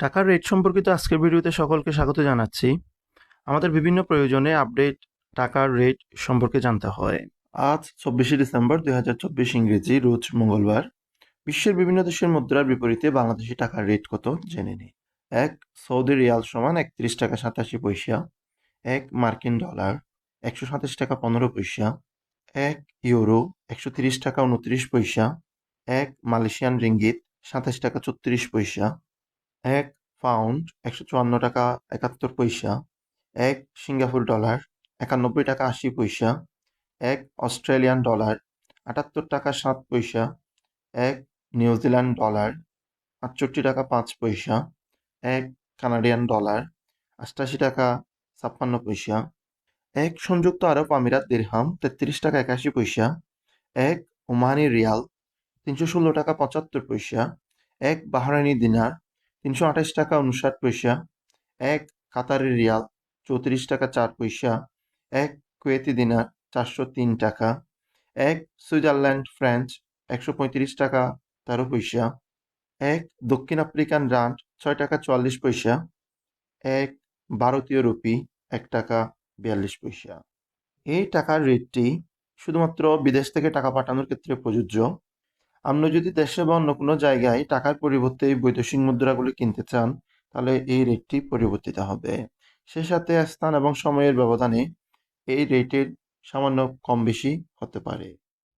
টাকার রেট সম্পর্কিত আজকের ভিডিওতে সকলকে স্বাগত জানাচ্ছি। আমাদের বিভিন্ন প্রয়োজনে আপডেট টাকার রেট সম্পর্কে জানতে হয়। আজ চব্বিশে ডিসেম্বর দুই হাজার চব্বিশ ইংরেজি, রোজ মঙ্গলবার। বিশ্বের বিভিন্ন দেশের মুদ্রার বিপরীতে বাংলাদেশি টাকার রেট কত জেনে নিই। এক, সৌদি রিয়াল সমান একত্রিশ টাকা সাতাশি পয়সা। এক, মার্কিন ডলার একশো সাতাশ টাকা পনেরো পয়সা। এক, ইউরো একশো তিরিশ টাকা উনত্রিশ পয়সা। এক, মালয়েশিয়ান রিঙ্গিত সাতাশ টাকা ছত্রিশ পয়সা। এক পাউন্ড একশো চুয়ান্ন টাকা একাত্তর পয়সা, এক সিঙ্গাপুর ডলার একানব্বই টাকা আশি পয়সা, এক অস্ট্রেলিয়ান ডলার আটাত্তর টাকা সাত পয়সা, এক নিউজিল্যান্ড ডলার আটষট্টি টাকা পাঁচ পয়সা, এক কানাডিয়ান ডলার আটাশি টাকা ছাপ্পান্ন পয়সা, এক সংযুক্ত আরব আমিরাত দিরহাম তেত্রিশ টাকা একাশি পয়সা, এক ওমানি রিয়াল তিনশো ষোলো টাকা পঁচাত্তর পয়সা, এক বাহারানি দিনার তিনশো আঠাশ টাকা উনষাট পয়সা, এক কাতারি রিয়াল চৌত্রিশ টাকা চার পয়সা, এক কুয়েতি দিনার চারশো তিন টাকা, এক সুইজারল্যান্ড ফ্রেঞ্চ একশো পঁয়ত্রিশ টাকা তেরো পয়সা, এক দক্ষিণ আফ্রিকান রান্ড ছয় টাকা চুয়াল্লিশ পয়সা, এক ভারতীয় রুপি এক টাকা বিয়াল্লিশ পয়সা। এই টাকার রেটটি শুধুমাত্র বিদেশ থেকে টাকা পাঠানোর ক্ষেত্রে প্রযোজ্য। আপনি যদি দেশে বা অন্য কোনো জায়গায় টাকার পরিবর্তে এই বৈদেশিক মুদ্রাগুলি কিনতে চান, তাহলে এই রেটটি পরিবর্তিত হবে। সে সাথে স্থান এবং সময়ের ব্যবধানে এই রেটের সামান্য কম বেশি হতে পারে।